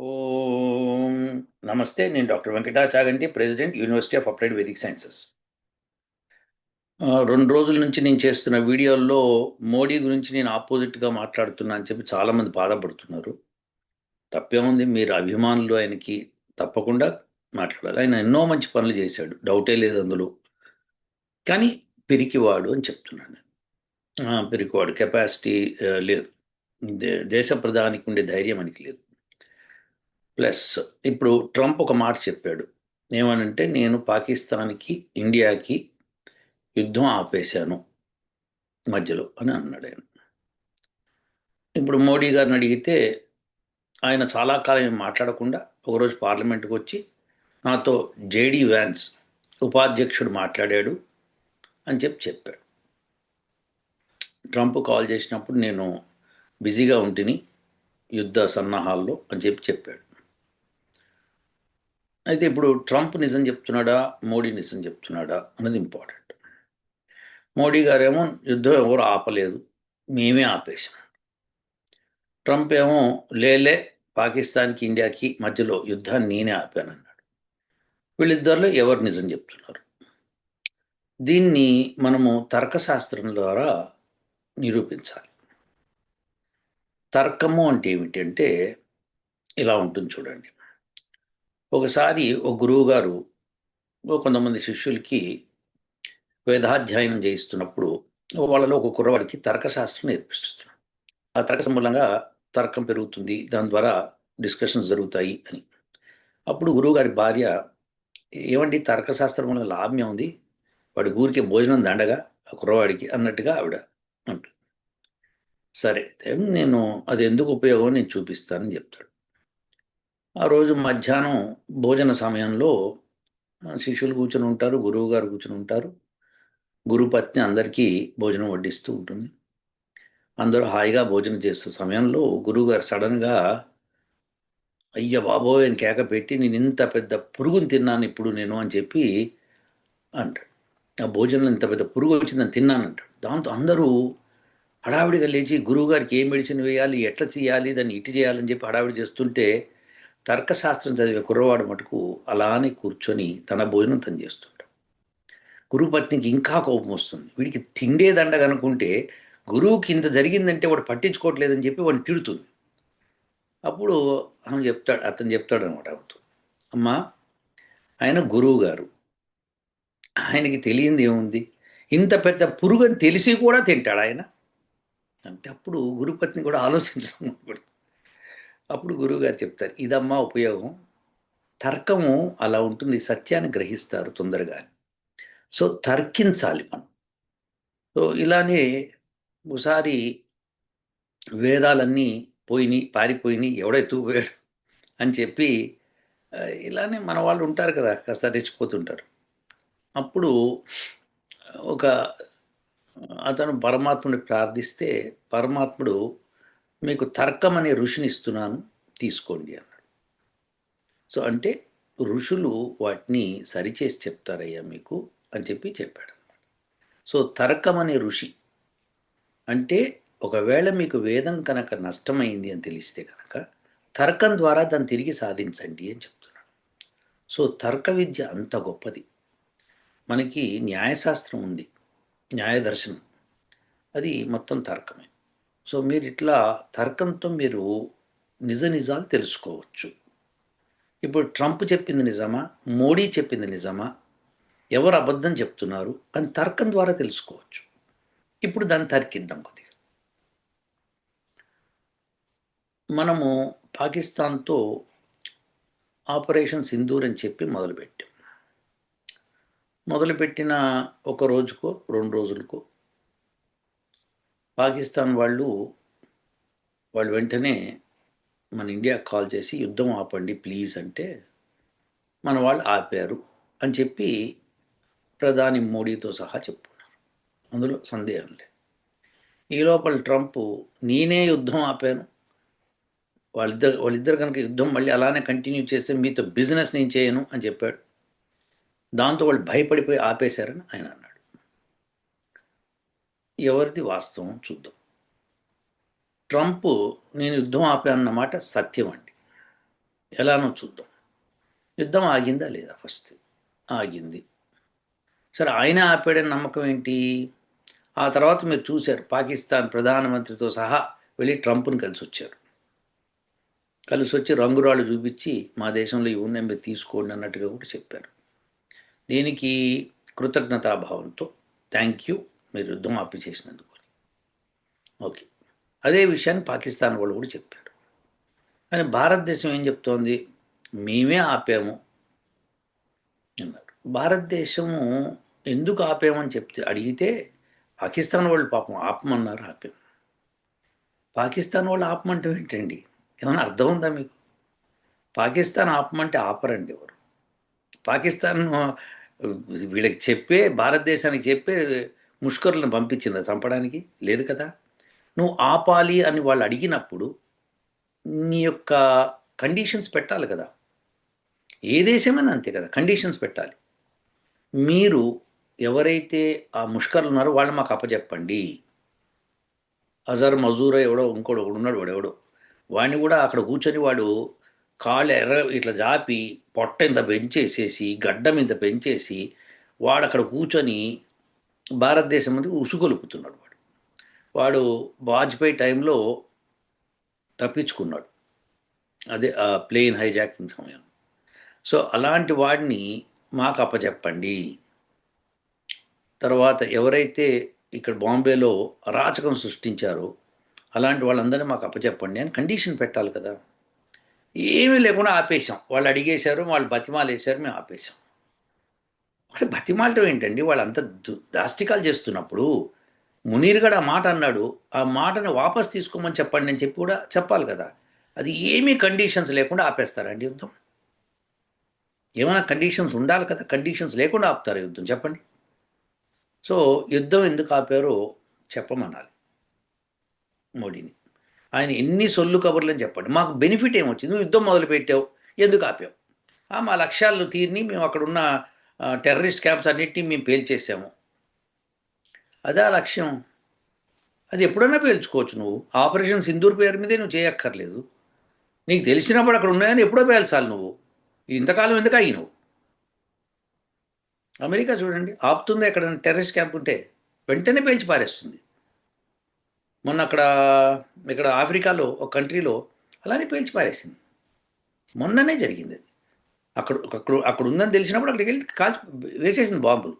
ఓం. నమస్తే నేను doctor Venkata Chaganti president university of applied Vedic sciences. రెండు రోజుల నుంచి నేను చేస్తున్న వీడియోల్లో మోడీ గురించి నేను ఆపోజిట్గా మాట్లాడుతున్నా అని చెప్పి చాలామంది బాధపడుతున్నారు. తప్పేముంది మీరు అభిమానులు ఆయనకి తప్పకుండా మాట్లాడాలి. ఆయన ఎన్నో మంచి పనులు చేశాడు డౌటే లేదు అందులో. కానీ పిరికివాడు అని చెప్తున్నాను పిరికివాడు కెపాసిటీ లేదు. దేశ ప్రధానికి ఉండే ధైర్యం మనకి లేదు. ప్లస్ ఇప్పుడు ట్రంప్ ఒక మాట చెప్పాడు. ఏమనంటే నేను పాకిస్తాన్కి ఇండియాకి యుద్ధం ఆపేశాను మధ్యలో అని అన్నాడు ఆయన. ఇప్పుడు మోడీ గారిని అడిగితే ఆయన చాలా కాలం మాట్లాడకుండా ఒకరోజు పార్లమెంట్కి వచ్చి నాతో జేడీ వ్యాన్స్ ఉపాధ్యక్షుడు మాట్లాడాడు అని చెప్పి చెప్పాడు. ట్రంప్ కాల్ చేసినప్పుడు నేను బిజీగా ఉంటిని యుద్ధ సన్నాహాల్లో అని చెప్పి చెప్పాడు. అయితే ఇప్పుడు ట్రంప్ నిజం చెప్తున్నాడా? మోడీ నిజం చెప్తున్నాడా అన్నది ఇంపార్టెంట్. మోడీ గారేమో యుద్ధం ఎవరు ఆపలేదు మేమే ఆపేసాం ట్రంప్ ఏమో లేలే పాకిస్తాన్కి ఇండియాకి మధ్యలో యుద్ధాన్ని నేనే ఆపానన్నాడు. వీళ్ళిద్దరిలో ఎవరు నిజం చెప్తున్నారు? దీన్ని మనము తర్కశాస్త్రం ద్వారా నిరూపించాలి. తర్కము అంటే ఏమిటంటే ఇలా ఉంటుంది చూడండి. ఒకసారి ఒక గురువు గారు కొంతమంది శిష్యులకి వేదాధ్యయనం చేయిస్తున్నప్పుడు వాళ్ళలో ఒక కుర్రవాడికి తర్కశాస్త్రం నేర్పిస్తున్నాడు ఆ తర్క మూలంగా తర్కం పెరుగుతుంది దాని ద్వారా డిస్కషన్స్ జరుగుతాయి అని. అప్పుడు గురువుగారి భార్య ఏమండి తర్కశాస్త్రం వల్ల లాభం ఉంది వాడి ఊరికే భోజనం దండగా ఆ కుర్రవాడికి అన్నట్టుగా ఆవిడ అంటుంది. సరే నేను అది ఎందుకు ఉపయోగం? నేను చూపిస్తానని చెప్తాడు. ఆ రోజు మధ్యాహ్నం భోజన సమయంలో శిష్యులు కూర్చొని ఉంటారు గురువు గారు కూర్చొని ఉంటారు. గురుపత్ని అందరికీ భోజనం వడ్డిస్తూ ఉంటుంది. అందరూ హాయిగా భోజనం చేస్తున్న సమయంలో గురువుగారు సడన్గా అయ్య బాబోయ్ అని కేక పెట్టి నేను ఇంత పెద్ద పురుగుని తిన్నాను ఇప్పుడు నేను అని చెప్పి అంటాడు. ఆ భోజనంలో ఇంత పెద్ద పురుగు వచ్చిందని తిన్నాను అంటాడు. దాంతో అందరూ హడావిడిగా లేచి గురువుగారికి ఏ మెడిసిన్ వేయాలి ఎట్లా చేయాలి దాన్ని ఇటు చేయాలని చెప్పి హడావిడి చేస్తుంటే తర్కశాస్త్రం చదివే కుర్రవాడు మటుకు అలానే కూర్చొని తన భోజనం తను చేస్తుంటాడు. గురుపత్నికి ఇంకా కోపం వస్తుంది. వీడికి తిండే గురువుకి ఇంత జరిగిందంటే వాడు పట్టించుకోవట్లేదని చెప్పి వాడిని తిడుతుంది. అప్పుడు ఆమె చెప్తాడు అతను చెప్తాడు అనమాట అవుతూ అమ్మా ఆయన గురువు గారు. ఆయనకి తెలియంది ఏముంది? ఇంత పెద్ద పురుగు అని తెలిసి కూడా తింటాడు ఆయన. అంటే అప్పుడు గురుపత్ని కూడా ఆలోచించడం మొదలుపెడుతుంది. అప్పుడు గురువుగారు చెప్తారు ఇదమ్మా ఉపయోగం. తర్కము అలా ఉంటుంది సత్యాన్ని గ్రహిస్తారు తొందరగా. సో తర్కించాలి మనం. సో ఇలానే ఒకసారి వేదాలన్నీ పోయినాయి పారిపోయినాయి ఎవడెత్తుకుపోయాడు అని చెప్పి ఇలానే మన వాళ్ళు ఉంటారు కదా కాస్త రెచ్చిపోతుంటారు. అప్పుడు ఒక అతను పరమాత్ముని ప్రార్థిస్తే పరమాత్ముడు మీకు తర్కం అనే ఋషిని ఇస్తున్నాను తీసుకోండి అన్నాడు. సో అంటే ఋషులు వాటిని సరిచేసి చెప్తారయ్యా మీకు అని చెప్పి చెప్పాడు సో తర్కం అనే ఋషి అంటే ఒకవేళ మీకు వేదం కనుక నష్టమైంది అని తెలిస్తే కనుక తర్కం ద్వారా దాన్ని తిరిగి సాధించండి అని చెప్తున్నాడు. సో తర్క విద్య అంత గొప్పది. మనకి న్యాయశాస్త్రం ఉంది న్యాయదర్శనం. అది మొత్తం తర్కమే. సో మీరు ఇట్లా తర్కంతో మీరు నిజ నిజాలు తెలుసుకోవచ్చు. ఇప్పుడు ట్రంప్ చెప్పింది నిజమా? మోడీ చెప్పింది నిజమా? ఎవరు అబద్ధం చెప్తున్నారు? అని తర్కం ద్వారా తెలుసుకోవచ్చు. ఇప్పుడు దాన్ని తర్కిద్దాం కొద్దిగా. మనము పాకిస్తాన్తో ఆపరేషన్ సింధూర్ అని చెప్పి మొదలుపెట్టాం. మొదలుపెట్టిన ఒక రోజుకో రెండు రోజులకో పాకిస్తాన్ వాళ్ళు వాళ్ళు వెంటనే మన ఇండియాకి కాల్ చేసి యుద్ధం ఆపండి ప్లీజ్ అంటే మన వాళ్ళు ఆపారు అని చెప్పి ప్రధాని మోడీతో సహా చెప్పుకున్నారు. అందులో సందేహం లేదు. ఈ లోపల ట్రంప్ నేనే యుద్ధం ఆపాను. వాళ్ళిద్దరు వాళ్ళిద్దరు కనుక యుద్ధం మళ్ళీ అలానే కంటిన్యూ చేస్తే మీతో బిజినెస్ నేను చేయను అని చెప్పాడు. దాంతో వాళ్ళు భయపడిపోయి ఆపేశారని ఆయన అన్నాడు. ఎవరిది వాస్తవం చూద్దాం. ట్రంప్ నేను యుద్ధం ఆపానన్నమాట సత్యం అండి. ఎలానో చూద్దాం. యుద్ధం ఆగిందా లేదా ఫస్ట్? ఆగింది. సరే ఆయన ఆపాడని నమ్మకం ఏంటి? ఆ తర్వాత మీరు చూశారు పాకిస్తాన్ ప్రధానమంత్రితో సహా వెళ్ళి ట్రంప్ను కలిసి వచ్చారు కలిసి వచ్చి రంగురాళ్ళు చూపించి మా దేశంలో ఈ ఉన్నాయి మీరు తీసుకోండి అన్నట్టుగా కూడా చెప్పారు. దీనికి కృతజ్ఞతాభావంతో థ్యాంక్ యూ. మీరు యుద్ధం ఆపి చేసినందుకు. ఓకే. అదే విషయాన్ని పాకిస్తాన్ వాళ్ళు కూడా చెప్పారు. కానీ భారతదేశం ఏం చెప్తోంది? మేమే ఆపాము అన్నారు. భారతదేశము ఎందుకు ఆపామని చెప్తే అడిగితే పాకిస్తాన్ వాళ్ళు పాపం ఆపమన్నారు ఆపాము. పాకిస్తాన్ వాళ్ళు ఆపమంటే ఏంటండి? ఏమైనా అర్థం ఉందా మీకు? పాకిస్తాన్ ఆపమంటే ఆపరండి ఎవరు? పాకిస్తాన్ వీళ్ళకి చెప్పే భారతదేశానికి చెప్పే ముష్కరులను పంపించిందా చంపడానికి? లేదు కదా. నువ్వు ఆపాలి అని వాళ్ళు అడిగినప్పుడు నీ యొక్క కండిషన్స్ పెట్టాలి కదా. ఏ దేశమైనా అంతే కదా కండిషన్స్ పెట్టాలి. మీరు ఎవరైతే ఆ ముష్కర్లు ఉన్నారో వాళ్ళు మాకు అప్పచెప్పండి అజర్ మజూరా ఎవడో ఇంకోడు ఒకడు ఉన్నాడు వాడు ఎవడో. వాడిని కూడా అక్కడ కూర్చొని వాడు కాళ్ళు ఎర్ర ఇట్లా జాపి పొట్ట ఇంత పెంచేసేసి గడ్డం ఇంత పెంచేసి వాడు అక్కడ కూర్చొని భారతదేశం మీద ఉసుగొలుపుతున్నాడు వాడు. వాడు వాజ్పేయి టైంలో తప్పించుకున్నాడు. అదే ఆ ప్లేన్ హైజాకింగ్ సమయం సో అలాంటి వాడిని మాకు అప్పచెప్పండి తర్వాత ఎవరైతే ఇక్కడ బాంబేలో అరాచకం సృష్టించారో అలాంటి వాళ్ళందరినీ మాకు అప్పచెప్పండి అని కండిషన్ పెట్టాలి కదా. ఏమీ లేకుండా ఆపేశాం. వాళ్ళు అడిగేశారు వాళ్ళు బతిమాలు వేశారు మేము ఆపేశాం. వాళ్ళు బతిమాలటం ఏంటండి? వాళ్ళంతా దు దాష్టికాలు చేస్తున్నప్పుడు మునీర్ గడ ఆ మాట అన్నాడు. ఆ మాటను వాపస్ తీసుకోమని చెప్పండి అని చెప్పి కూడా చెప్పాలి కదా. అది ఏమీ కండిషన్స్ లేకుండా ఆపేస్తారండి యుద్ధం? ఏమైనా కండిషన్స్ ఉండాలి కదా? కండిషన్స్ లేకుండా ఆపుతారు యుద్ధం. చెప్పండి. సో యుద్ధం ఎందుకు ఆపారో చెప్పమనాలి మోడీని. ఆయన ఎన్ని సొల్లు కబుర్లని చెప్పండి. మాకు బెనిఫిట్ ఏమొచ్చింది? నువ్వు యుద్ధం మొదలుపెట్టావు. ఎందుకు ఆపావు? మా లక్ష్యాలను తీరిని మేము అక్కడ ఉన్న టెర్రరిస్ట్ క్యాంప్స్ అన్నింటినీ మేము పేల్చేసాము. అదే ఆ లక్ష్యం. అది ఎప్పుడైనా పేల్చుకోవచ్చు నువ్వు. ఆపరేషన్ సింధూర్ పేరు మీదే నువ్వు చేయక్కర్లేదు. నీకు తెలిసినప్పుడు అక్కడ ఉన్నాయని ఎప్పుడో పేల్చాలి నువ్వు. ఇంతకాలం ఎందుకు అయ్యి నువ్వు? అమెరికా చూడండి. ఆపుతుంది ఎక్కడ టెర్రరిస్ట్ క్యాంప్ ఉంటే? వెంటనే పేల్చి పారేస్తుంది. మొన్న అక్కడ ఇక్కడ ఆఫ్రికాలో ఒక కంట్రీలో అలానే పేల్చి పారేసింది. మొన్ననే జరిగింది అది. అక్కడ అక్కడ అక్కడ ఉందని తెలిసినప్పుడు అక్కడికి వెళ్ళి కాల్చి వేసేసింది బాంబులు.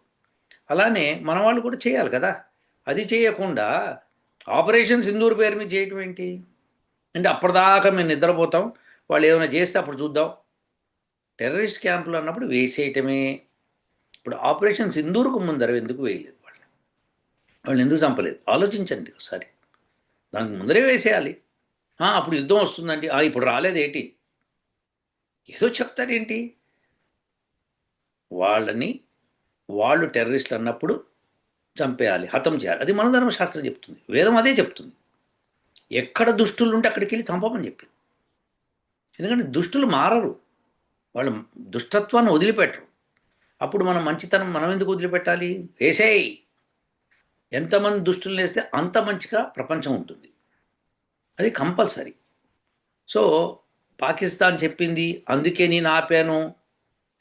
అలానే మన వాళ్ళు కూడా చేయాలి కదా. అది చేయకుండా ఆపరేషన్ సింధూర్ పేరు మీద చేయటం ఏంటి? అంటే అప్పటిదాకా మేము నిద్రపోతాం. వాళ్ళు ఏమైనా చేస్తే అప్పుడు చూద్దాం. టెర్రరిస్ట్ క్యాంపులు అన్నప్పుడు వేసేయటమే. ఇప్పుడు ఆపరేషన్ సింధూరుకు ముందర ఎందుకు వేయలేదు వాళ్ళు వాళ్ళు ఎందుకు చంపలేదు? ఆలోచించండి ఒకసారి. దానికి ముందరే వేసేయాలి. అప్పుడు యుద్ధం వస్తుందండి. ఇప్పుడు రాలేదేంటి ఏదో చెప్తారేంటి? వాళ్ళని వాళ్ళు టెర్రరిస్టులు అన్నప్పుడు చంపేయాలి హతం చేయాలి. అది మనధర్మశాస్త్రం చెప్తుంది. వేదం అదే చెప్తుంది. ఎక్కడ దుష్టులు ఉంటే అక్కడికి వెళ్ళి చంపమని చెప్పింది. ఎందుకంటే దుష్టులు మారరు. వాళ్ళు దుష్టత్వాన్ని వదిలిపెట్టరు. అప్పుడు మనం మంచితనం మనం ఎందుకు వదిలిపెట్టాలి? వేసేయి! ఎంతమంది దుష్టులు వేస్తే అంత మంచిగా ప్రపంచం ఉంటుంది. అది కంపల్సరీ. సో పాకిస్తాన్ చెప్పింది అందుకే నేను ఆపాను.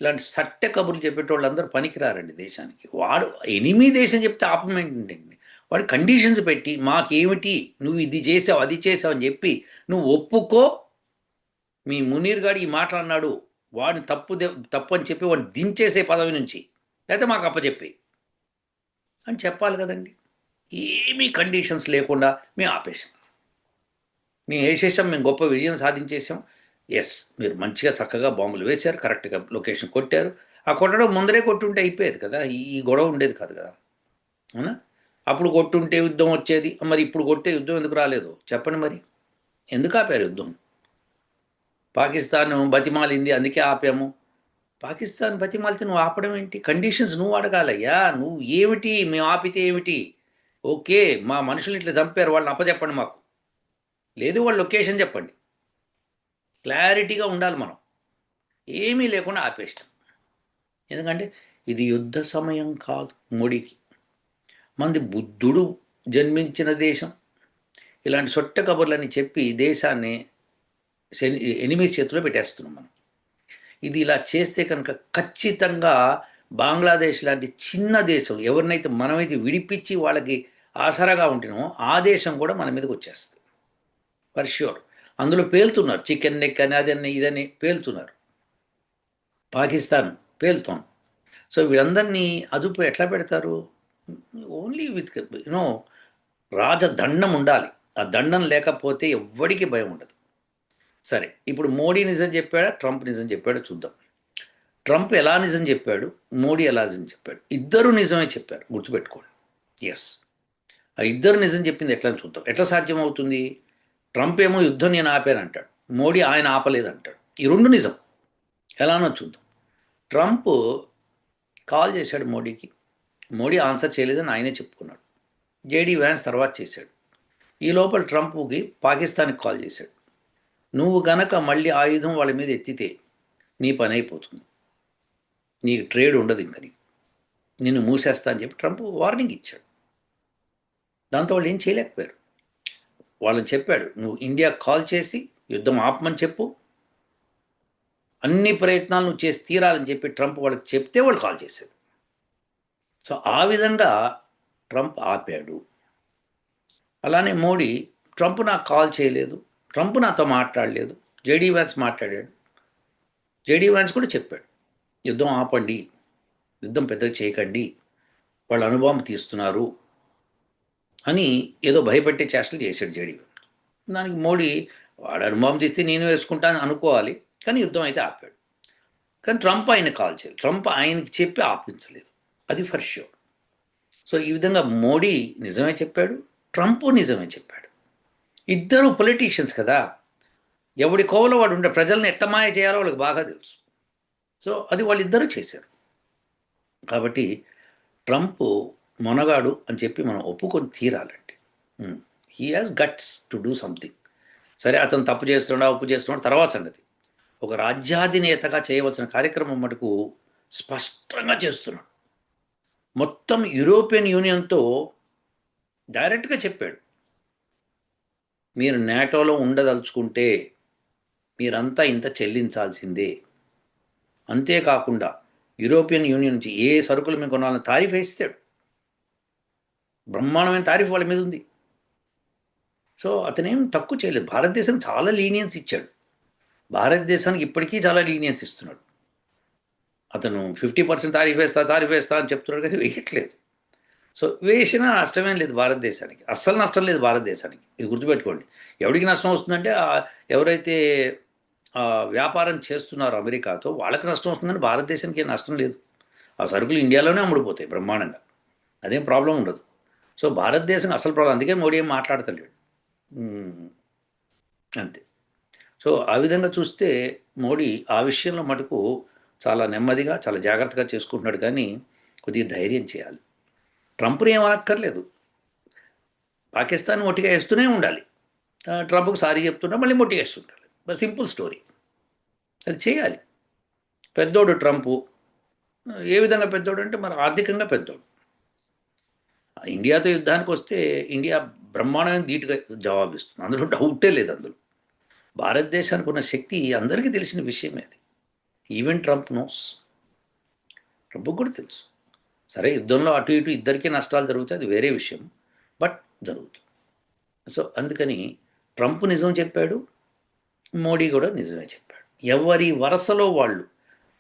ఇలాంటి సట్టె కబుర్లు చెప్పేటోళ్ళు అందరూ పనికిరారండి దేశానికి. వాడు ఎనిమి దేశం చెప్తే ఆపమేంటండి? వాడు కండిషన్స్ పెట్టి మాకేమిటి? నువ్వు ఇది చేసావు అది చేసావు అని చెప్పి నువ్వు ఒప్పుకో. మీ మునీర్ గారు ఈ మాట్లాడినాడు వాడిని తప్పు తప్పు అని చెప్పి వాడిని దించేసే పదవి నుంచి. లేకపోతే మాకు అప్పచెప్పి అని చెప్పాలి కదండి. ఏమీ కండిషన్స్ లేకుండా మేము ఆపేసాం మేము వేసేసాం మేము గొప్ప విజయం సాధించేసాం ఎస్ మీరు మంచిగా చక్కగా బాంబులు వేశారు కరెక్ట్గా లొకేషన్ కొట్టారు. ఆ కొట్టడం ముందరే కొట్టుంటే అయిపోయేది కదా ఈ గొడవ ఉండేది కాదు కదా. అవునా? అప్పుడు కొట్టుంటే యుద్ధం వచ్చేది మరి ఇప్పుడు కొట్టే యుద్ధం ఎందుకు రాలేదు? చెప్పండి మరి. ఎందుకు ఆపారు యుద్ధం? పాకిస్తాన్ బతిమాలింది అందుకే ఆపాము. పాకిస్తాన్ బతిమాలితే నువ్వు ఆపడం ఏంటి? కండిషన్స్ నువ్వు అడగాలయ్యా. నువ్వు ఏమిటి? మేము ఆపితే ఏమిటి? ఓకే మా మనుషులు ఇట్లా చంపారు వాళ్ళని అప్పచెప్పండి మాకు. లేదు వాళ్ళ లొకేషన్ చెప్పండి. క్లారిటీగా ఉండాలి మనం. ఏమీ లేకుండా ఆపేస్తాం. ఎందుకంటే ఇది యుద్ధ సమయం కాదు మోడీకి. మంది బుద్ధుడు జన్మించిన దేశం. ఇలాంటి సొట్ట కబుర్లని చెప్పి దేశాన్ని ఎనిమిది చేతిలో పెట్టేస్తున్నాం మనం. ఇది ఇలా చేస్తే కనుక ఖచ్చితంగా బంగ్లాదేశ్ లాంటి చిన్న దేశం ఎవరినైతే మనమైతే విడిపించి వాళ్ళకి ఆసరాగా ఉంటున్నామో ఆ దేశం కూడా మన మీదకి వచ్చేస్తుంది. ఫర్ ష్యూర్ అందులో పేలుతున్నారు. చికెన్ నెక్ అని అదని ఇదని పేలుతున్నారు. పాకిస్తాన్ పేలుతాం సో వీళ్ళందరినీ అదుపు ఎట్లా పెడతారు? ఓన్లీ విత్ యూనో రాజదండం ఉండాలి. ఆ దండం లేకపోతే ఎవ్వడికి భయం ఉండదు. సరే ఇప్పుడు మోడీ నిజం చెప్పాడా? ట్రంప్ నిజం చెప్పాడో చూద్దాం. ట్రంప్ ఎలా నిజం చెప్పాడు? మోడీ ఎలా నిజం చెప్పాడు? ఇద్దరు నిజమే చెప్పారు. గుర్తుపెట్టుకోండి. ఎస్ ఆ ఇద్దరు నిజం చెప్పింది ఎట్లా అని చూద్దాం. ఎట్లా సాధ్యం అవుతుంది ట్రంప్ ఏమో యుద్ధం నేను ఆపానంటాడు. మోడీ ఆయన ఆపలేదంటాడు. ఈ రెండు నిజం. ఎలానో చూద్దాం. ట్రంప్ కాల్ చేశాడు మోడీకి. మోడీ ఆన్సర్ చేయలేదని ఆయనే చెప్పుకున్నాడు. జేడీ వ్యాన్స్ తర్వాత చేశాడు. ఈ లోపల ట్రంప్కి పాకిస్తాన్కి కాల్ చేశాడు. నువ్వు గనక మళ్ళీ ఆయుధం వాళ్ళ మీద ఎత్తితే నీ పని అయిపోతుంది. నీకు ట్రేడ్ ఉండదు ఇంక నీకు. నిన్ను మూసేస్తా అని చెప్పి ట్రంప్ వార్నింగ్ ఇచ్చాడు. దాంతో వాళ్ళు ఏం చేయలేకపోయారు? వాళ్ళని చెప్పాడు నువ్వు ఇండియా కాల్ చేసి యుద్ధం ఆపమని చెప్పు. అన్ని ప్రయత్నాలు నువ్వు చేసి తీరాలని చెప్పి ట్రంప్ వాళ్ళకి చెప్తే వాళ్ళు కాల్ చేశారు. సో ఆ విధంగా ట్రంప్ ఆపాడు. అలానే మోడీ ట్రంప్ నాకు కాల్ చేయలేదు. ట్రంప్ నాతో మాట్లాడలేదు. జేడీ వ్యాన్స్ మాట్లాడాడు. జేడీ వ్యాన్స్ కూడా చెప్పాడు యుద్ధం ఆపండి. యుద్ధం పెద్దగా చేయకండి. వాళ్ళు అనుభవం తీస్తున్నారు. అని ఏదో భయపెట్టే చేష్టలు చేశాడు జేడీ. దానికి మోడీ వాడు అనుభవం తీస్తే నేను వేసుకుంటాను అనుకోవాలి కానీ యుద్ధం అయితే ఆపాడు. కానీ ట్రంప్ ఆయన కాల్ చేయాలి ట్రంప్ ఆయనకి చెప్పి ఆపించలేదు. అది ఫర్ షూర్ సో ఈ విధంగా మోడీ నిజమే చెప్పాడు ట్రంప్ నిజమే చెప్పాడు. ఇద్దరు పొలిటీషియన్స్ కదా ఎవడి కోవలో వాడు ఉండే ప్రజల్ని ఎట్టమాయ చేయాలో వాళ్ళకి బాగా తెలుసు. సో అది వాళ్ళిద్దరూ చేశారు. కాబట్టి ట్రంప్ మొనగాడు అని చెప్పి మనం ఒప్పుకొని తీరాలండి. He has guts to do something సరే అతను తప్పు చేస్తున్నాడా ఒప్పు చేస్తున్నాడు తర్వాత సంగతి. ఒక రాజ్యాధినేతగా చేయవలసిన కార్యక్రమం మటుకు స్పష్టంగా చేస్తున్నాడు. మొత్తం యూరోపియన్ యూనియన్తో డైరెక్ట్గా చెప్పాడు. మీరు నేటోలో ఉండదలుచుకుంటే మీరంతా ఇంత చెల్లించాల్సిందే. అంతేకాకుండా యూరోపియన్ యూనియన్ నుంచి ఏ సరుకులు మీకు కొనాలని తారీఫ్ వేస్తాడు బ్రహ్మాండమైన తారీఫ్ వాళ్ళ మీద ఉంది. సో అతనేం తక్కువ చేయలేదు. భారతదేశం చాలా లీనియన్స్ ఇచ్చాడు. భారతదేశానికి ఇప్పటికీ చాలా లీనియన్స్ ఇస్తున్నాడు. అతను ఫిఫ్టీ పర్సెంట్ తారీఫ్ వేస్తా తారీఫ్ వేస్తా అని చెప్తున్నాడు కానీ వేయట్లేదు. సో వేసినా నష్టమేం లేదు భారతదేశానికి. అస్సలు నష్టం లేదు భారతదేశానికి. ఇది గుర్తుపెట్టుకోండి. ఎవరికి నష్టం వస్తుందంటే ఎవరైతే వ్యాపారం చేస్తున్నారో అమెరికాతో వాళ్ళకి నష్టం వస్తుందని భారతదేశానికి ఏం నష్టం లేదు. ఆ సరుకులు ఇండియాలోనే అమ్ముడుపోతాయి బ్రహ్మాండంగా. అదేం ప్రాబ్లం ఉండదు. సో భారతదేశం అసలు ప్రాబ్లం. అందుకే మోడీ ఏం మాట్లాడతలేడు. అంతే. సో ఆ విధంగా చూస్తే మోడీ ఆ విషయంలో మటుకు చాలా నెమ్మదిగా చాలా జాగ్రత్తగా చేసుకుంటున్నాడు కానీ కొద్దిగా ధైర్యం చేయాలి. ట్రంప్ని ఏమనక్కర్లేదు పాకిస్తాన్ మొట్టిగా వేస్తూనే ఉండాలి. ట్రంప్కి సారీ చెప్తున్నా మళ్ళీ మొట్టిగా వేస్తుండాలి. Simple story. అది చేయాలి. పెద్దోడు ట్రంపు ఏ విధంగా పెద్దోడు అంటే మన ఆర్థికంగా పెద్దోడు. ఇండియాతో యుద్ధానికి వస్తే ఇండియా బ్రహ్మాండమైన ధీటుగా జవాబిస్తుంది అందులో డౌటే లేదు అందులో. భారతదేశానికి ఉన్న శక్తి అందరికీ తెలిసిన విషయమే అది. ఈవెన్ ట్రంప్ నోస్ ట్రంప్ కూడా తెలుసు. సరే యుద్ధంలో అటు ఇటు ఇద్దరికీ నష్టాలు జరుగుతాయి అది వేరే విషయం. బట్ జరుగుతుంది సో అందుకని ట్రంప్ నిజం చెప్పాడు మోడీ కూడా నిజమే చెప్పాడు. ఎవరి వరసలో వాళ్ళు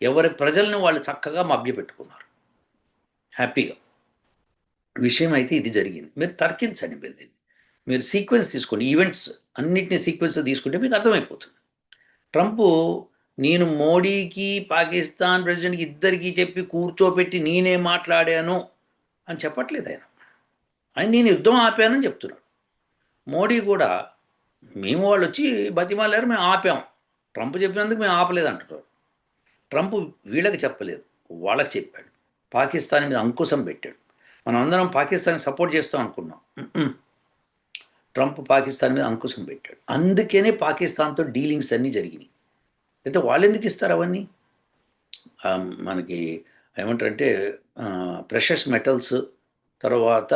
ఎవరి ప్రజల్ని వాళ్ళు చక్కగా మభ్యపెట్టుకున్నారు. హ్యాపీగా విషయం అయితే ఇది జరిగింది. మీరు తర్కించండి మీరు దీన్ని మీరు సీక్వెన్స్ తీసుకోండి. ఈవెంట్స్ అన్నిటినీ సీక్వెన్స్ తీసుకుంటే మీకు అర్థమైపోతుంది. ట్రంప్ నేను మోడీకి పాకిస్తాన్ ప్రెసిడెంట్కి ఇద్దరికి చెప్పి కూర్చోపెట్టి నేనే మాట్లాడాను అని చెప్పట్లేదు ఆయన. ఆయన నేను యుద్ధం ఆపానని చెప్తున్నాడు. మోడీ కూడా మేము వాళ్ళు వచ్చి బతిమాలారు మేము ఆపాం. ట్రంప్ చెప్పినందుకు మేము ఆపలేదు అంటున్నారు. ట్రంప్ వీళ్ళకి చెప్పలేదు. వాళ్ళకి చెప్పాడు. పాకిస్తాన్ మీద అంకుశం పెట్టాడు. మనం అందరం పాకిస్తాన్కి సపోర్ట్ చేస్తాం అనుకున్నాం. ట్రంప్ పాకిస్తాన్ మీద అంకుశం పెట్టాడు. అందుకనే పాకిస్తాన్తో డీలింగ్స్ అన్నీ జరిగినాయి. అయితే వాళ్ళు ఎందుకు ఇస్తారు అవన్నీ? మనకి ఏమంటారంటే ప్రెషస్ మెటల్స్ తర్వాత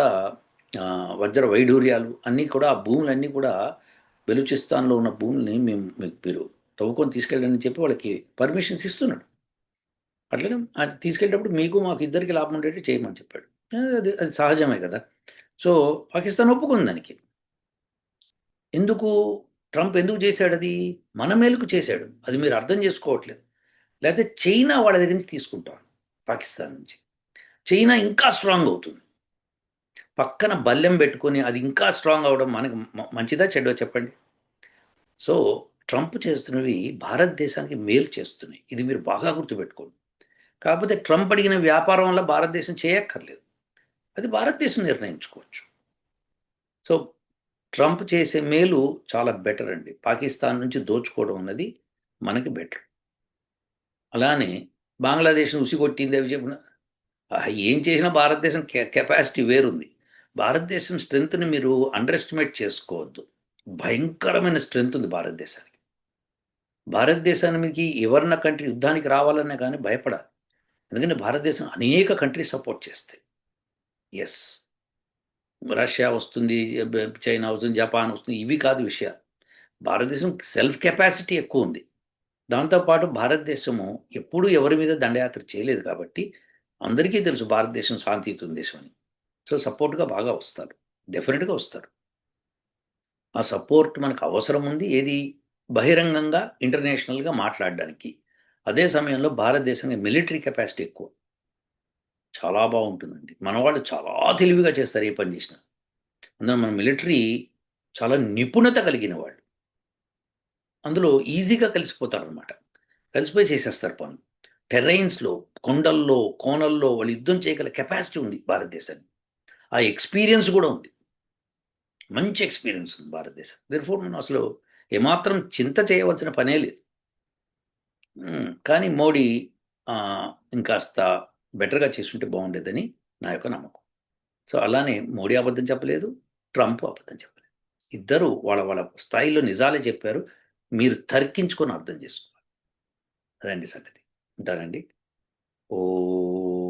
వజ్ర వైఢూర్యాలు అన్నీ కూడా ఆ భూములన్నీ కూడా బెలూచిస్తాన్లో ఉన్న భూముల్ని మేము మీకు మీరు తవ్వుకొని తీసుకెళ్ళండి అని చెప్పి వాళ్ళకి పర్మిషన్స్ ఇస్తున్నాడు. అట్లనే అది తీసుకెళ్ళేటప్పుడు మీకు మాకు ఇద్దరికి లాభం ఉండేట్టు చేయమని చెప్పాడు. అది అది సహజమే కదా. సో పాకిస్తాన్ ఒప్పుకుంది దానికి. ఎందుకు? ట్రంప్ ఎందుకు చేశాడు అది? మన మేలుకు చేశాడు. అది మీరు అర్థం చేసుకోవట్లేదు. లేకపోతే చైనా వాళ్ళ దగ్గర నుంచి తీసుకుంటాం పాకిస్తాన్ నుంచి. చైనా ఇంకా స్ట్రాంగ్ అవుతుంది. పక్కన బల్లెం పెట్టుకొని అది ఇంకా స్ట్రాంగ్ అవడం మనకి మంచిదా చెడ్డో చెప్పండి? సో ట్రంప్ చేస్తున్నవి భారతదేశానికి మేలు చేస్తున్నాయి. ఇది మీరు బాగా గుర్తుపెట్టుకోండి. కాకపోతే ట్రంప్ అడిగిన వ్యాపారం వల్ల భారతదేశం చేయక్కర్లేదు. అది భారతదేశం నిర్ణయించుకోవచ్చు. సో ట్రంప్ చేసే మేలు చాలా బెటర్ అండి. పాకిస్తాన్ నుంచి దోచుకోవడం అన్నది మనకి బెటర్. అలానే బంగ్లాదేశ్ ఉసిగొట్టింది అవి చెప్పిన ఏం చేసినా భారతదేశం కెపాసిటీ వేరుంది. భారతదేశం స్ట్రెంగ్త్ని మీరు అండర్ ఎస్టిమేట్ చేసుకోవద్దు. భయంకరమైన స్ట్రెంగ్త్ ఉంది భారతదేశానికి. భారతదేశానికి ఎవరిన కంట్రీ యుద్ధానికి రావాలన్నా కానీ భయపడాలి. ఎందుకంటే భారతదేశం అనేక కంట్రీ సపోర్ట్ చేస్తాయి. ఎస్ రష్యా వస్తుంది చైనా వస్తుంది జపాన్ వస్తుంది ఇవి కాదు విషయాలు. భారతదేశం సెల్ఫ్ కెపాసిటీ ఎక్కువ ఉంది. దాంతోపాటు భారతదేశము ఎప్పుడూ ఎవరి మీద దండయాత్ర చేయలేదు కాబట్టి అందరికీ తెలుసు భారతదేశం శాంతియుతం దేశం అని. సో సపోర్ట్గా బాగా వస్తారు. డెఫినెట్గా వస్తారు. ఆ సపోర్ట్ మనకు అవసరం ఉంది. ఏది బహిరంగంగా ఇంటర్నేషనల్గా మాట్లాడడానికి. అదే సమయంలో భారతదేశంగా మిలిటరీ కెపాసిటీ ఎక్కువ. చాలా బాగుంటుందండి. మన వాళ్ళు చాలా తెలివిగా చేస్తారు ఏ పని చేసినా. అందులో మన మిలిటరీ చాలా నిపుణత కలిగిన వాళ్ళు. అందులో ఈజీగా కలిసిపోతారనమాట కలిసిపోయి చేసేస్తారు పనులు. టెరైన్స్లో కొండల్లో కోనల్లో వాళ్ళు యుద్ధం చేయగల కెపాసిటీ ఉంది భారతదేశానికి. ఆ ఎక్స్పీరియన్స్ కూడా ఉంది. మంచి ఎక్స్పీరియన్స్ ఉంది భారతదేశం. దీనిఫోర్ మనం అసలు ఏమాత్రం చింత చేయవలసిన పనే లేదు. కానీ మోడీ ఇంకాస్త బెటర్గా చేస్తుంటే బాగుండేదని నా యొక్క నమ్మకం. సో అలానే మోడీ అబద్ధం చెప్పలేదు ట్రంప్ అబద్ధం చెప్పలేదు. ఇద్దరు వాళ్ళ వాళ్ళ స్థాయిలో నిజాలే చెప్పారు. మీరు తర్కించుకొని అర్థం చేసుకోవాలి. అదండి సంగతి. ఉంటానండి. ఓ